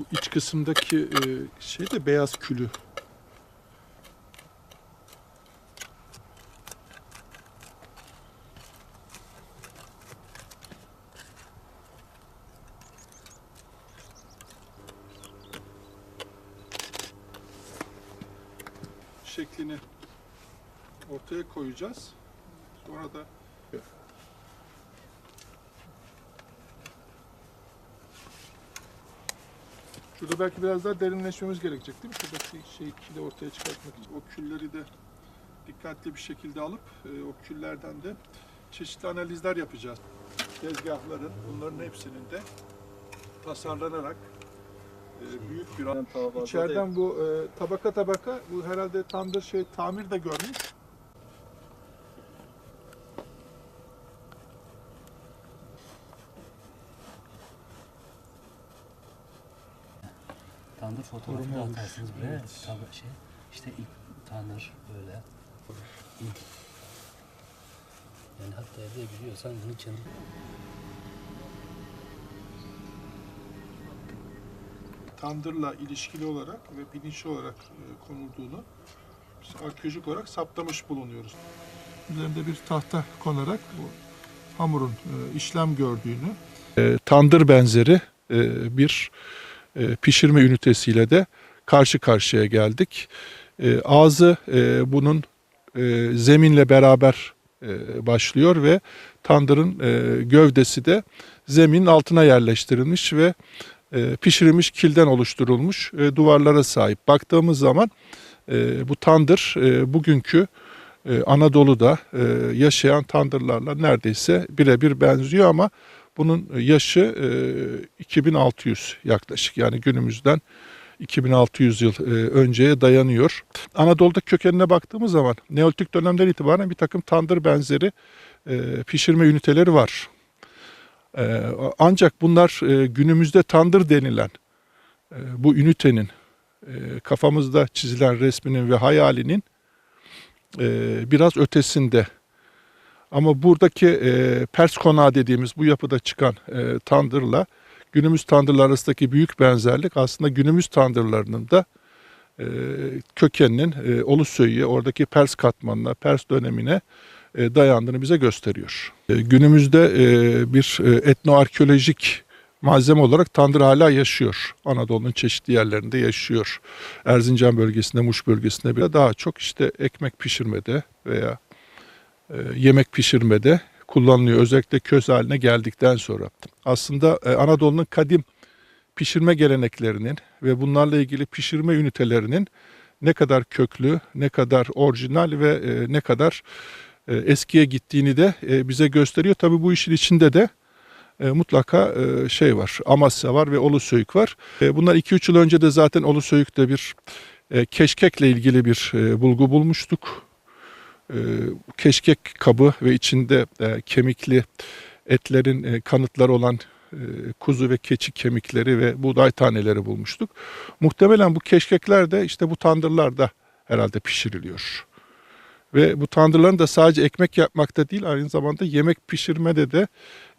Bu iç kısımdaki e, şey de beyaz külü. şeklini ortaya koyacağız. Sonra da Şurada belki biraz daha derinleşmemiz gerekecek değil mi? Şuradaki şey kili ortaya çıkartmak için. O külleri de dikkatli bir şekilde alıp e, o küllerden de çeşitli analizler yapacağız. Tezgahların bunların hepsinin de tasarlanarak e, büyük bir İçeriden bu e, tabaka tabaka bu herhalde tandır şey tamir de görmüş. Tandır fotoğrafı Koruma atarsınız buraya. Evet. Tabii şey. İşte ilk tandır böyle. Yani hatta evde biliyorsan bunu kendi tandırla ilişkili olarak ve bilinçli olarak e, konulduğunu biz arkeolojik olarak saptamış bulunuyoruz. Üzerinde bir tahta konarak bu hamurun e, işlem gördüğünü e, tandır benzeri e, bir e, pişirme ünitesiyle de karşı karşıya geldik. E, ağzı e, bunun zeminle beraber başlıyor ve tandırın gövdesi de zeminin altına yerleştirilmiş ve pişirilmiş kilden oluşturulmuş duvarlara sahip. Baktığımız zaman bu tandır bugünkü Anadolu'da yaşayan tandırlarla neredeyse birebir benziyor ama bunun yaşı e, 2600 yaklaşık yani günümüzden 2600 yıl e, önceye dayanıyor. Anadolu'da kökenine baktığımız zaman Neolitik dönemden itibaren bir takım tandır benzeri e, pişirme üniteleri var. Ancak bunlar e, günümüzde tandır denilen e, bu ünitenin e, kafamızda çizilen resminin ve hayalinin e, biraz ötesinde. Ama buradaki e, Pers konağı dediğimiz bu yapıda çıkan e, tandırla günümüz tandırlar arasındaki büyük benzerlik aslında günümüz tandırlarının da e, kökeninin e, Ulusöy'e, oradaki Pers katmanına, Pers dönemine e, dayandığını bize gösteriyor. E, Günümüzde e, bir e, etnoarkeolojik malzeme olarak tandır hala yaşıyor. Anadolu'nun çeşitli yerlerinde yaşıyor. Erzincan bölgesinde, Muş bölgesinde bile daha çok işte ekmek pişirmede veya yemek pişirmede kullanılıyor. Özellikle köz haline geldikten sonra. Aslında e, Anadolu'nun kadim pişirme geleneklerinin ve bunlarla ilgili pişirme ünitelerinin ne kadar köklü, ne kadar orijinal ve e, ne kadar e, eskiye gittiğini de e, bize gösteriyor. Tabii bu işin içinde de e, mutlaka e, şey var. Amasya var ve Ulusöyük var. E, bunlar 2-3 yıl önce de zaten Ulusöyük'te bir e, keşkekle ilgili bir e, bulgu bulmuştuk. E, keşkek kabı ve içinde e, kemikli etlerin e, kanıtları olan e, kuzu ve keçi kemikleri ve buğday taneleri bulmuştuk. Muhtemelen bu keşkekler de işte bu tandırlarda herhalde pişiriliyor. Ve bu tandırların da sadece ekmek yapmakta değil aynı zamanda yemek pişirmede de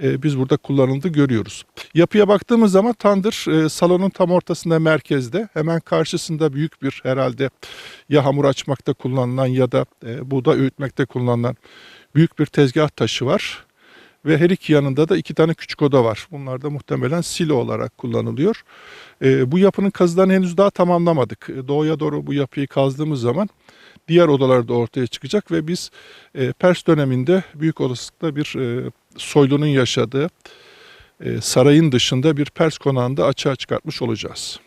e, biz burada kullanıldığı görüyoruz. Yapıya baktığımız zaman tandır e, salonun tam ortasında merkezde hemen karşısında büyük bir herhalde ya hamur açmakta kullanılan ya da e, buğday öğütmekte kullanılan büyük bir tezgah taşı var. Ve her iki yanında da iki tane küçük oda var. Bunlar da muhtemelen silo olarak kullanılıyor. E, bu yapının kazılarını henüz daha tamamlamadık. E, Doğuya doğru bu yapıyı kazdığımız zaman diğer odalar da ortaya çıkacak ve biz e, Pers döneminde büyük olasılıkla bir e, soylunun yaşadığı e, sarayın dışında bir Pers konağında açığa çıkartmış olacağız.